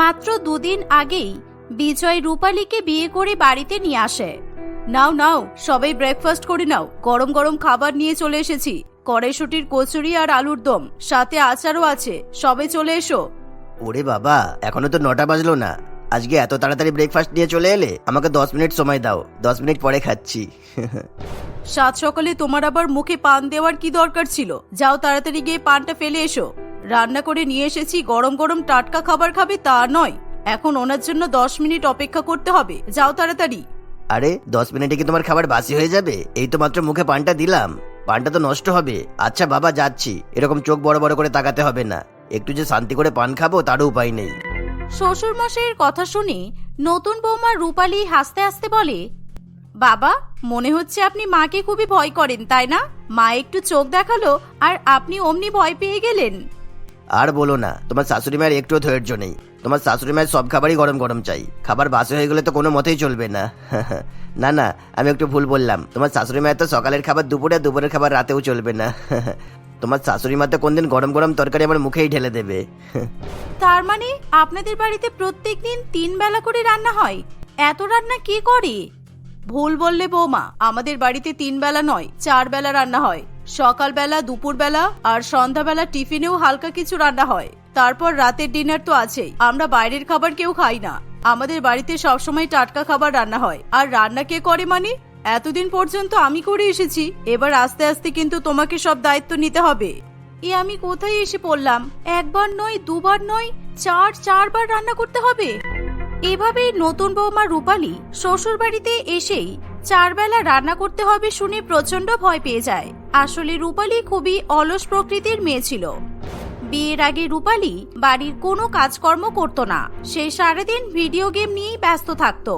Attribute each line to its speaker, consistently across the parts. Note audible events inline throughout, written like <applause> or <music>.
Speaker 1: মাত্র দুদিন আগেই বিজয় রূপালীকে বিয়ে করে বাড়িতে নিয়ে আসে। নাও নাও সবাই ব্রেকফাস্ট করে নাও। গরম গরম খাবার নিয়ে চলে এসেছি। কড়াইশুটির কচুরি আর আলুর দম সাথে আচারও আছে। সবে চলে এসো।
Speaker 2: ওরে বাবা এখনও তো নটা বাজলো না। আজকে এত তাড়াতাড়ি ব্রেকফাস্ট নিয়ে চলে এলে আমাকে দশ মিনিট সময় দাও। দশ মিনিট পরে খাচ্ছি।
Speaker 1: সাত সকালে তোমার আবার মুখে পান দেওয়ার কি দরকার ছিল? যাও তাড়াতাড়ি গিয়ে পানটা ফেলে এসো। রান্না করে নিয়ে এসেছি গরম গরম টাটকা খাবার খাবে তা নয়। এখন ওনার জন্য দশ মিনিট অপেক্ষা করতে হবে। যাও তাড়াতাড়ি।
Speaker 2: আরে দশ মিনিটে কি তোমার খাবার বাসি হয়ে যাবে? এই তো মাত্র মুখে পানটা দিলাম। পানটা তো নষ্ট হবে। আচ্ছা বাবা যাচ্ছি। এরকম চোখ বড় বড় করে তাকাতে হবে না। একটু যে শান্তি করে পান খাব তারও উপায় নেই।
Speaker 1: শ্বশুর মশাইয়ের কথা শুনে নতুন বৌমা রূপালী হাসতে হাসতে বলে বাবা মনে হচ্ছে আপনি মাকে খুবই ভয় করেন তাই না? মা একটু চোখ দেখাল আর আপনি অমনি ভয় পেয়ে গেলেন।
Speaker 2: আর বলো না, তোমার শাশুড়ি মায়ের একটুও ধৈর্য নেই। তোমার শাশুড়ি মায়ের সব খাবারই গরম গরম চাই। খাবার বাসি হয়ে গেলে তো কোনো মতেই চলবে না। <laughs> না না, আমি একটু ভুল বললাম। তোমার শাশুড়ি মায়ের তো সকালের খাবার দুপুরে, দুপুরের খাবার রাতেও চলবে না। <laughs> তোমার শাশুড়ি মা তো কোনদিন গরম গরম তরকারি আমার মুখেই ঢেলে দেবে। <laughs>
Speaker 1: তার মানে আপনাদের বাড়িতে প্রত্যেকদিন তিন বেলা করে রান্না হয়? এত রান্না কে করে? ভুল বললে বৌমা, আমাদের বাড়িতে তিন বেলা নয়, চার বেলা রান্না হয়। সকালবেলা, দুপুরবেলা আর সন্ধ্যাবেলা টিফিনেও হালকা কিছু রান্না হয়। তারপর রাতের ডিনার তো আছেই। আমরা বাইরের খাবার কেউ খাই না। আমাদের বাড়িতে সবসময় টাটকা খাবার রান্না হয়। আর রান্না কে করে মানে? এতদিন পর্যন্ত আমি করে এসেছি। এবার আস্তে আস্তে কিন্তু তোমাকে সব দায়িত্ব নিতে হবে। এ আমি কোথায় এসে পড়লাম? একবার নয়, দুবার নয়, চার, চারবার রান্না করতে হবে? এভাবেই নতুন বৌমা রূপালী শ্বশুর বাড়িতে এসেই চারবেলা রান্না করতে হবে শুনে প্রচণ্ড ভয় পেয়ে যায়। আসলে রূপালী খুবই অলস প্রকৃতির মেয়ে ছিল। বিয়ের আগে রূপালী বাড়ির কোনো কাজকর্ম করত না। সে সারাদিন ভিডিও গেম নিয়েই ব্যস্ত থাকত।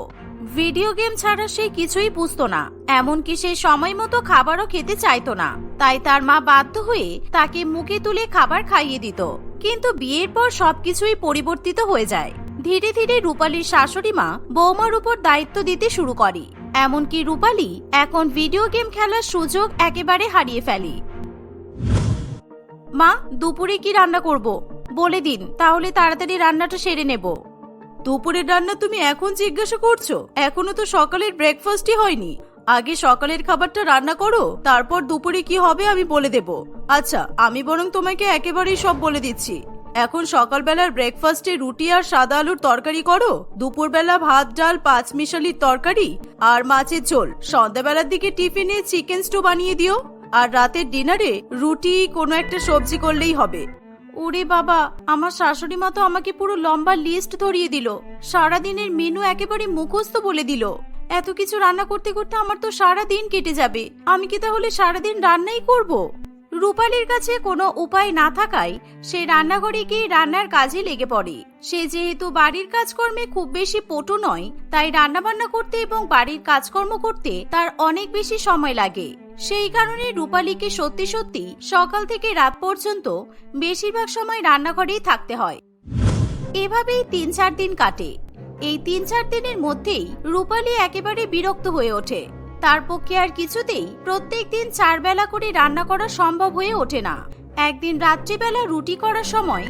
Speaker 1: ভিডিও গেম ছাড়া সে কিছুই বুঝতো না। এমনকি সে সময় মতো খাবারও খেতে চাইতো না। তাই তার মা বাধ্য হয়ে তাকে মুখে তুলে খাবার খাইয়ে দিত। কিন্তু বিয়ের পর সবকিছুই পরিবর্তিত হয়ে যায়। ধীরে ধীরে রূপালীর শাশুড়ি মা বৌমার উপর দায়িত্ব দিতে শুরু করে। এমনকি রূপালী এখন ভিডিও গেম খেলার সুযোগ একেবারে হারিয়ে ফেলে। মা, দুপুরে কি রান্না করব? বলে দিন, তাহলে তাড়াতাড়ি রান্নাটা সেরে নেব। দুপুরের রান্না তুমি এখন জিজ্ঞাসা করছ? এখনও তো সকালের ব্রেকফাস্টই হয়নি। আগে সকালের খাবারটা রান্না করো, তারপর দুপুরে কি হবে আমি বলে দেব। আচ্ছা আমি বরং তোমাকে একেবারেই সব বলে দিচ্ছি। এখন সকালবেলার ব্রেকফাস্টে রুটি আর সাদা আলুর তরকারি করো। দুপুরবেলা ভাত, ডাল পাঁচ মিশালির তরকারি আর মাছের ঝোল। সন্ধ্যাবেলার দিকে টিফিনে চিকেন স্টু বানিয়ে দিও। আর রাতের ডিনারে রুটি, কোনো একটা সবজি করলেই হবে। ওরে বাবা, আমার শাশুড়ি মা তো আমাকে পুরো লম্বা লিস্ট ধরিয়ে দিল। সারাদিনের মেনু একেবারে মুখস্থ বলে দিল। এত কিছু রান্না করতে করতে আমার তো সারা দিন কেটে যাবে। আমি কি তাহলে সারাদিন রান্নাই করব? রূপালীর কাছে কোনো উপায় না থাকায় সে রান্নাঘরে গিয়ে রান্নার কাজে লেগে পড়ে। সে যেহেতু বাড়ির কাজকর্মে খুব বেশি পটু নয়, তাই রান্নাবান্না করতে এবং বাড়ির কাজকর্ম করতে তার অনেক বেশি সময় লাগে। সেই কারণে রূপালীকে সত্যি সত্যি সকাল থেকে রাত পর্যন্ত বেশিরভাগ সময় রান্নাঘরেই থাকতে হয়। এভাবেই তিন চার দিন কাটে। এই তিন চার দিনের মধ্যেই রূপালী একেবারে বিরক্ত হয়ে ওঠে। তার পক্ষে আর কিছুতেই প্রত্যেক দিন চার বেলা করে রান্না করা সম্ভব হয়ে ওঠে না। একদিন রাত্রিবেলা রুটি করার সময়,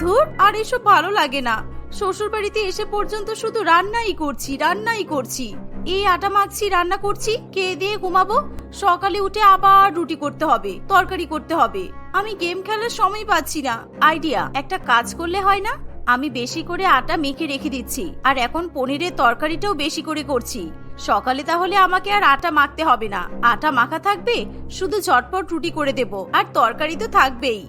Speaker 1: ধুর, আর এসব ভালো লাগে না। শ্বশুর বাড়িতে এসে পর্যন্ত শুধু রান্নাই করছি রান্নাই করছি। এই আটা মাখছি, রান্না করছি কে দিয়ে ঘুমাবো, সকালে উঠে আবার রুটি করতে হবে, তরকারি করতে হবে। আমি গেম খেলার সময় পাচ্ছি না। আইডিয়া, একটা কাজ করলে হয় না? আমি বেশি করে আটা মেখে রেখে দিচ্ছি, আর এখন পনিরের তরকারিটাও বেশি করে করছি। সকালে তাহলে আমাকে আর আটা মাখতে হবে না। আটা মাখা থাকবে, শুধু ঝটপট রুটি করে দেব, আর তরকারি তো থাকবেই।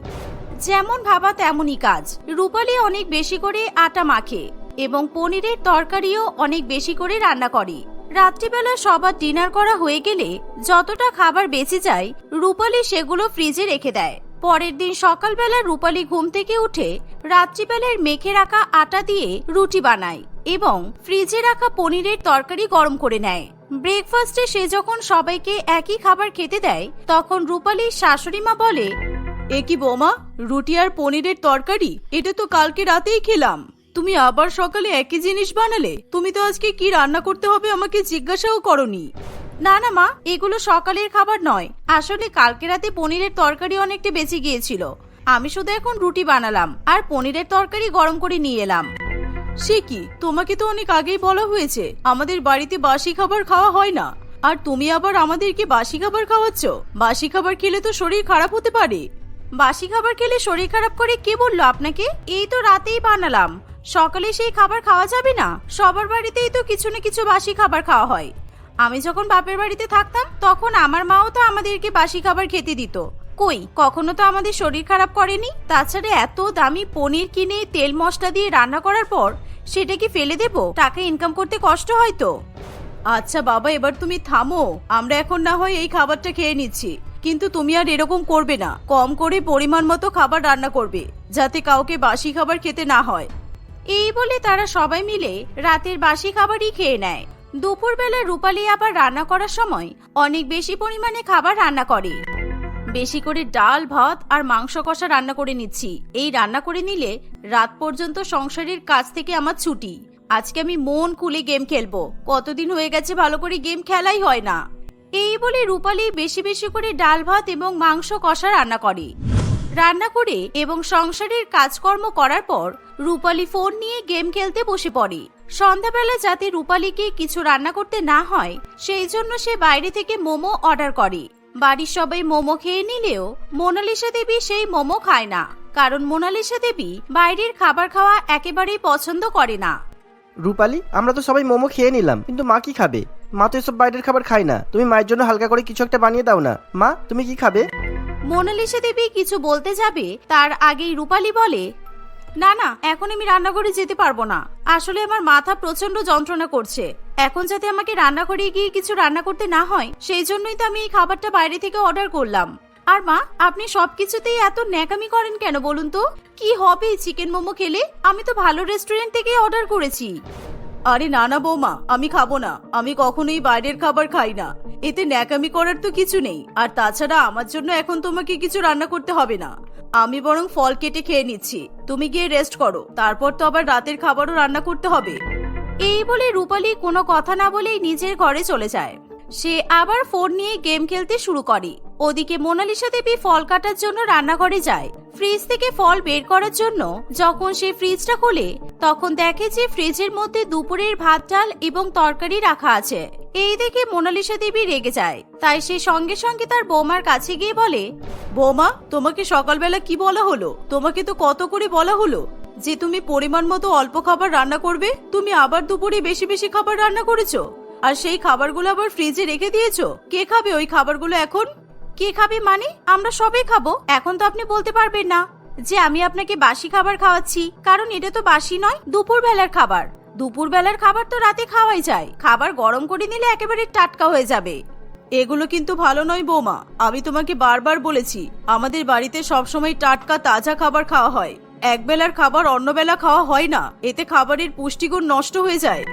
Speaker 1: যেমন ভাবা তেমনই কাজ। রূপালী অনেক বেশি করে আটা মাখে, এবং পনিরের তরকারিও অনেক বেশি করে রান্না করে। রাত্রিবেলা সবার ডিনার করা হয়ে গেলে যতটা খাবার বেঁচে যায়, রূপালী সেগুলো ফ্রিজে রেখে দেয়। পরের দিন সকালবেলা রূপালী ঘুম থেকে উঠে রাত্রিবেলার মেখে রাখা আটা দিয়ে রুটি বানায়। এবং ফ্রিজে রাখা পনিরের তরকারি গরম করে নেয়। ব্রেকফাস্টে সে যখন সবাইকে একই খাবার খেতে দেয়, তখন রূপালীর শাশুড়ি মা বলে, এ কি বৌমা, রুটি আর পনিরের তরকারি? এটা তো কালকে রাতেই খেলাম। তুমি আবার সকালে একই জিনিস বানালে? তুমি তো আজকে কি রান্না করতে হবে আমাকে জিজ্ঞাসাও করনি। না না মা, এগুলো সকালের খাবার নয়। আসলে কালকে রাতে পনিরের তরকারি অনেকটা বেঁচে গিয়েছিল। আমি শুধু এখন রুটি বানালাম, আর পনিরের তরকারি গরম করে নিয়ে এলাম। সে কি? তোমাকে তো অনেক আগেই বলা হয়েছে, আমাদের বাড়িতে বাসি খাবার খাওয়া হয় না। আর তুমি আবার আমাদেরকে বাসি খাবার খাওয়াচ্ছ? বাসি খাবার খেলে তো শরীর খারাপ হতে পারে। বাসি খাবার খেলে শরীর খারাপ করে কে বলল আপনাকে? এই তো রাতেই বানালাম। সকালে সেই খাবার খাওয়া যাবে না? সবার বাড়িতেই তো কিছু না কিছু বাসি খাবার খাওয়া হয়। আমি যখন বাপের বাড়িতে থাকতাম, তখন আমার মাও তো আমাদেরকে বাসি খাবার খেতে দিত। কই, কখনো তো আমাদের শরীর খারাপ করেনি? তাছাড়া এত দামি পনির কিনে তেল মশলা দিয়ে রান্না করার পর সেটা কি ফেলে দেব? টাকা ইনকাম করতে কষ্ট হয় তো? আচ্ছা বাবা, এবার তুমি থামো। আমরা এখন না হয় এই খাবারটা খেয়ে নিচ্ছি। কিন্তু তুমি আর এরকম করবে না। কম করে পরিমাণ মতো খাবার রান্না করবে, যাতে কাউকে বাসি খাবার খেতে না হয়। এই বলে তারা সবাই মিলে রাতের বাসি খাবারই খেয়ে নেয়। দুপুরবেলা রূপালী আবার রান্না করার সময় অনেক বেশি পরিমাণে খাবার রান্না করে। বেশি করে ডাল, ভাত আর মাংস কষা রান্না করে নিচ্ছি। এই রান্না করে নিলে রাত পর্যন্ত সংসারের কাজ থেকে আমার ছুটি। আজকে আমি মন খুলে গেম খেলব। কতদিন হয়ে গেছে ভালো করে গেম খেলাই হয় না। এই বলে রূপালী বেশি বেশি করে ডাল, ভাত এবং মাংস কষা রান্না করে। রান্না করে এবং সংসারের কাজকর্ম করার পর রূপালী ফোন নিয়ে গেম খেলতে বসে পড়ে। সন্ধ্যাবেলা যাতে রূপালীকে কিছু রান্না করতে না হয়, সেই জন্য সে বাইরে থেকে মোমো অর্ডার করে। বাড়ির সবাই মোমো খেয়ে নিলেও মোনালিসা দেবী সেই মোমো খায় না কারণ মোনালিসা দেবী বাইরের খাবার খাওয়া একেবারেই পছন্দ করে না।
Speaker 3: রূপালি আমরা তো সবাই মোমো খেয়ে নিলাম কিন্তু মা কি খাবে? মা তো এসব বাইরের খাবার খায় না তুমি মায়ের জন্য হালকা করে কিছু একটা বানিয়ে দাও না। মা তুমি কি খাবে?
Speaker 1: মোনালিসা দেবী কিছু বলতে যাবে তার আগেই রূপালী বলে না না এখন আমি রান্নাঘরে যেতে পারব না। আসলে আমার মাথা প্রচণ্ড যন্ত্রণা করছে। এখন যাতে আমাকে রান্নাঘরে গিয়ে কিছু রান্না করতে না হয়, সেই জন্যই তো আমি এই খাবারটা বাইরে থেকে অর্ডার করলাম। আর মা, আপনি সবকিছুতেই এত ন্যাকামি করেন কেন বলুন তো? কি হবে চিকেন মোমো খেলে? আমি তো ভালো রেস্টুরেন্ট থেকেই অর্ডার করেছি। আরে না না বৌমা, আমি খাব না। আমি কখনোই বাইরের খাবার খাই না। এতে ন্যাকামি করার তো কিছু নেই। আর তাছাড়া আমার জন্য এখন তোমাকে কিছু রান্না করতে হবে না। আমি বরং ফল কেটে খেয়ে নিচ্ছি। তুমি গিয়ে রেস্ট করো। তারপর তো আবার রাতের খাবারও রান্না করতে হবে। এই বলে রূপালী কোনো কথা না বলেই নিজের ঘরে চলে যায়। সে আবার ফোন নিয়ে গেম খেলতে শুরু করে। ওদিকে মোনালিসা দেবী ফল কাটার জন্য রান্নাঘরে যায়। ফ্রিজ থেকে ফল বের করার জন্য যখন সে ফ্রিজটা খোলে, তখন দেখে যে ফ্রিজের মধ্যে দুপুরের ভাত, ডাল এবং তরকারি রাখা আছে। এই দেখে মোনালিসা দেবী রেগে যায়। তাই সে সঙ্গে সঙ্গে তার বৌমার কাছে গিয়ে বলে, বৌমা, তোমাকে সকালবেলা কি বলা হলো? তোমাকে তো কত করে বলা হলো? যে তুমি পরিমাণ মতো অল্প খাবার রান্না করবে, তুমি আবার দুপুরে বেশি বেশি খাবার রান্না করেছ? আর সেই খাবারগুলো আবার ফ্রিজে রেখে দিয়েছ? কে খাবে ওই খাবারগুলো এখন? কে খাবে মানে? আমরা সবাই খাব। এখন তো আপনি বলতে পারবেন না যে আমি আপনাকে বাসি খাবার খাওয়াচ্ছি। কারণ এটা তো বাসি নয় দুপুর বেলার খাবার। দুপুর বেলার খাবার তো রাতে খাওয়াই যায়। খাবার গরম করে নিলে একেবারে টাটকা হয়ে যাবে। এগুলো কিন্তু ভালো নয় বৌমা। আমি তোমাকে বারবার বলেছি, আমাদের বাড়িতে সবসময় টাটকা, তাজা খাবার খাওয়া হয়। এক বেলার খাবার অন্য বেলা খাওয়া হয় না। এতে খাবারের পুষ্টিগুণ নষ্ট হয়ে যায়।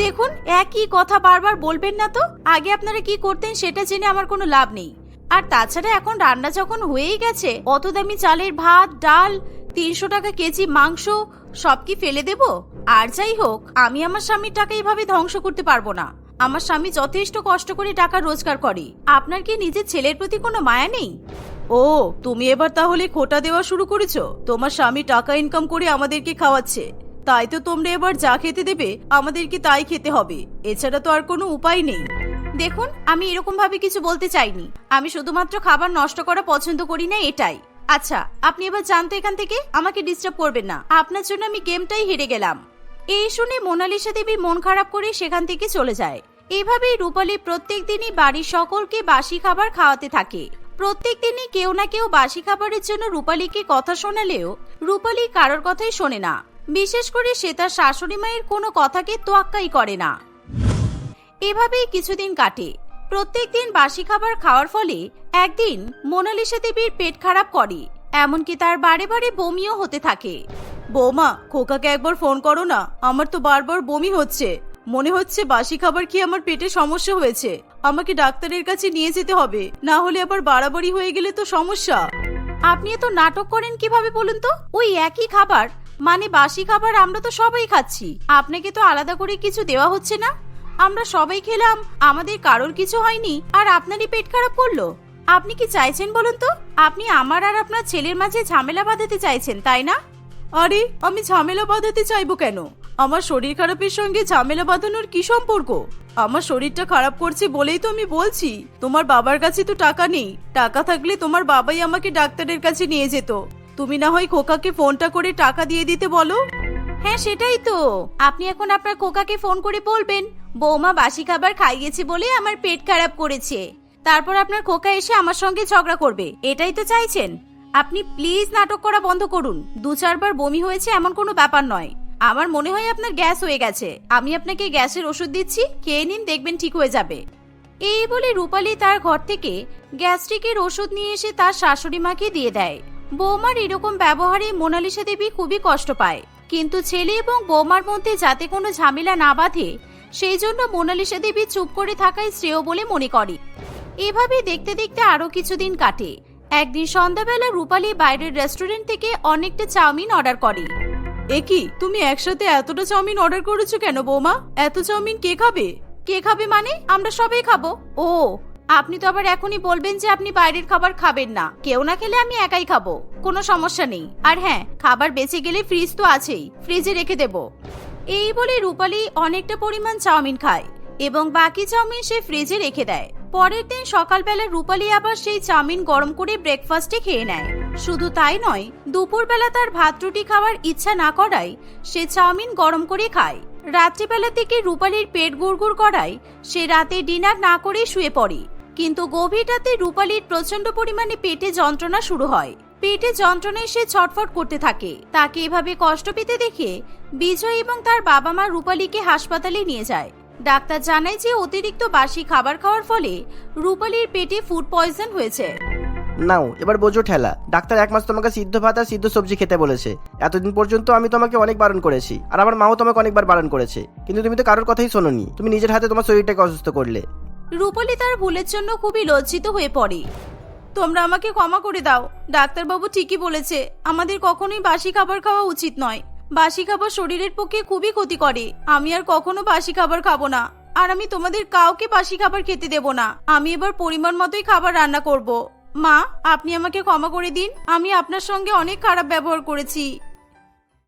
Speaker 1: দেখুন, একই কথা বারবার বলবেন না তো। আগে আপনারা কি করতেন সেটা জেনে আমার কোনো লাভ নেই। আর তাছাড়া এখন রান্না যখন হয়েই গেছে অত দামি চালের ভাত, ডাল, তিনশো টাকা কেজি মাংস, সব কি ফেলে দেব? আর যাই হোক, আমি আমার স্বামীর টাকা এইভাবে ধ্বংস করতে পারব না। আমার স্বামী যথেষ্ট কষ্ট করে টাকা রোজগার করে। আপনার কি নিজের ছেলের প্রতি কোনো মায়া নেই? ও, তুমি এবার তাহলে খোটা দেওয়া শুরু করেছ। তোমার স্বামী টাকা ইনকাম করে আমাদেরকে খাওয়াচ্ছে। তাই তো তোমরা এবার যা খেতে দেবে, আমাদেরকে তাই খেতে হবে। এছাড়া তো আর কোনো উপায় নেই। দেখুন, আমি এরকম ভাবে কিছু বলতে চাইনি। আমি শুধুমাত্র খাবার নষ্ট করা পছন্দ করি না এটাই। আচ্ছা আপনি এবার জানতো এখান থেকে, আমাকে ডিস্টার্ব করবেন না। আপনার জন্য আমি গেমটাই হেরে গেলাম। এই শুনে মোনালিসা দেবী মন খারাপ করে সেখান থেকে চলে যায়। এভাবেই রূপালী প্রত্যেক দিনই বাড়ির সকলকে বাসি খাবার খাওয়াতে থাকে। প্রত্যেক দিনই কেউ না কেউ বাসি খাবারের জন্য রূপালীকে কথা শোনালেও রূপালী কারোর কথাই শোনে না। বিশেষ করে সে তার শাশুড়ি মায়ের কোনো কথাকে তোয়াক্কাই করে না। এভাবেই কিছুদিন কাটে। প্রত্যেক দিন বাসি খাবার খাওয়ার ফলে একদিন মোনালিসা দেবীর পেট খারাপ করে, এমনকি তার বারে বারে বমিও হতে থাকে। বৌমা, খোকাকে একবার ফোন করো না, আমার তো বারবার বমি হচ্ছে। মনে হচ্ছে বাসি খাবার খেয়ে আমার পেটে সমস্যা হয়েছে। আমাকে ডাক্তারের কাছে নিয়ে যেতে হবে, না হলে আবার বাড়াবাড়ি হয়ে গেলে তো সমস্যা। আপনি এত নাটক করেন কীভাবে বলুন তো? ওই একই খাবার মানে বাসি খাবার আমরা তো সবাই খাচ্ছি। আপনাকে তো আলাদা করে কিছু দেওয়া হচ্ছে না? আমরা সবাই খেলাম, আমাদের কারোর কিছু হয়নি, আর আপনারই পেট খারাপ করল। আপনি কি চাইছেন বলুন তো? আপনি আমার আর আপনার ছেলের মাঝে ঝামেলা বাঁধাতে চাইছেন, তাই না? আরে, আমি ঝামেলা বাঁধাতে চাইব কেন? আমার শরীর খারাপের সঙ্গে ঝামেলা বাঁধানোর কি সম্পর্ক? আমার শরীরটা খারাপ করছে বলেই তো আমি বলছি। তোমার বাবার কাছে তো টাকা নেই। টাকা থাকলে তোমার বাবাই আমাকে ডাক্তারের কাছে নিয়ে যেত। তুমি না হয় খোকাকে ফোনটা করে টাকা দিয়ে দিতে বলো। হ্যাঁ সেটাই তো। আপনি এখন আপনার খোকাকে ফোন করে বলবেন, বৌমা বাসি খাবার খাইয়েছে বলে আমার পেট খারাপ করেছে। তারপর আপনার খোকা এসে আমার সঙ্গে ঝগড়া করবে, এটাই তো চাইছেন। আপনি প্লিজ নাটক করা বন্ধ করুন, দু চারবার বমি হয়েছে এমন কোনো ব্যাপার নয়। আমার মনে হয় আপনার গ্যাস হয়ে গেছে। আমি আপনাকে গ্যাসের ওষুধ দিচ্ছি, খেয়ে নিন, দেখবেন ঠিক হয়ে যাবে। এই বলে রূপালী তার ঘর থেকে গ্যাস্ট্রিকের ওষুধ নিয়ে এসে তার শাশুড়ি মাকে দিয়ে দেয়। বৌমার এরকম ব্যবহারে মোনালিসা দেবী খুবই কষ্ট পায়। কিন্তু ছেলে এবং বৌমার মধ্যে যাতে কোনো ঝামেলা না বাঁধে সেই জন্য মোনালিসা দেবী চুপ করে থাকাই শ্রেয় বলে মনে করে। এভাবে দেখতে দেখতে আরও কিছুদিন কাটে। একদিন সন্ধ্যাবেলা রূপালী বাইরের রেস্টুরেন্ট থেকে অনেকটা চাউমিন অর্ডার করে। এ কি তুমি একসাথে এতটা চাউমিন অর্ডার করেছ কেন বৌমা? এত চাউমিন কে খাবে? কে খাবে মানে? আমরা সবাই খাব। ও আপনি তো আবার এখনই বলবেন যে আপনি বাইরের খাবার খাবেন না। কেউ না খেলে আমি একাই খাব। কোনো সমস্যা নেই। আর হ্যাঁ খাবার বেঁচে গেলে ফ্রিজ তো আছেই। ফ্রিজে রেখে দেব। এই বলে রূপালী অনেকটা পরিমাণ চাউমিন খায় এবং বাকি চাউমিন সে ফ্রিজে রেখে দেয়। পরের দিন সকালবেলা রূপালী আবার সেই চাউমিন গরম করে ব্রেকফাস্টে খেয়ে নেয়। শুধু তাই নয়, দুপুরবেলা তার ভাত রুটি খাওয়ার ইচ্ছা না করায় সে চাউমিন গরম করে খায়। রাত্রিবেলা থেকে রূপালীর পেট গুড়গুড় করায় সে রাতে ডিনার না করেই শুয়ে পড়ে। কিন্তু গভীর রাতে রূপালীর প্রচণ্ড পরিমাণে পেটে যন্ত্রণা শুরু হয়। পেটে যন্ত্রণায় সে ছটফট করতে থাকে। তাকে এভাবে কষ্ট পেতে দেখে বিজয় এবং তার বাবা মা রূপালীকে হাসপাতালে নিয়ে যায়। ডাক্তার জানায় যে অতিরিক্ত বাসি খাবার খাওয়ার ফলে রূপালীর পেটে ফুড পয়জন হয়েছে।
Speaker 3: নাও, এবার বোঝো ঠেলা। ডাক্তার এক মাস তোমাকে সিদ্ধ ভাত আর সিদ্ধ সবজি খেতে বলেছে। এতদিন পর্যন্ত আমি তোমাকে অনেক বারণ করেছি আর আমার মাও তোমাকে অনেকবার বারণ করেছে। কিন্তু তুমি তো কারোর কথাই শোনোনি। তুমি নিজের হাতে তোমার শরীরটাকে অসুস্থ করলে।
Speaker 1: রূপালী তার ভুলের জন্য খুবই লজ্জিত হয়ে পড়ে। তোমরা আমাকে ক্ষমা করে দাও। ডাক্তারবাবু ঠিকই বলেছে, আমাদের কখনোই বাসি খাবার খাওয়া উচিত নয়। বাসি খাবার শরীরের পক্ষে খুবই ক্ষতি করে। আমি আর কখনো বাসি খাবার খাব না। আর আমি তোমাদের কাউকে বাসি খাবার খেতে দেব না। আমি এবার পরিমাণ মতোই খাবার রান্না করব। মা, আপনি আমাকে ক্ষমা করে দিন। আমি আপনার সঙ্গে অনেক খারাপ ব্যবহার করেছি।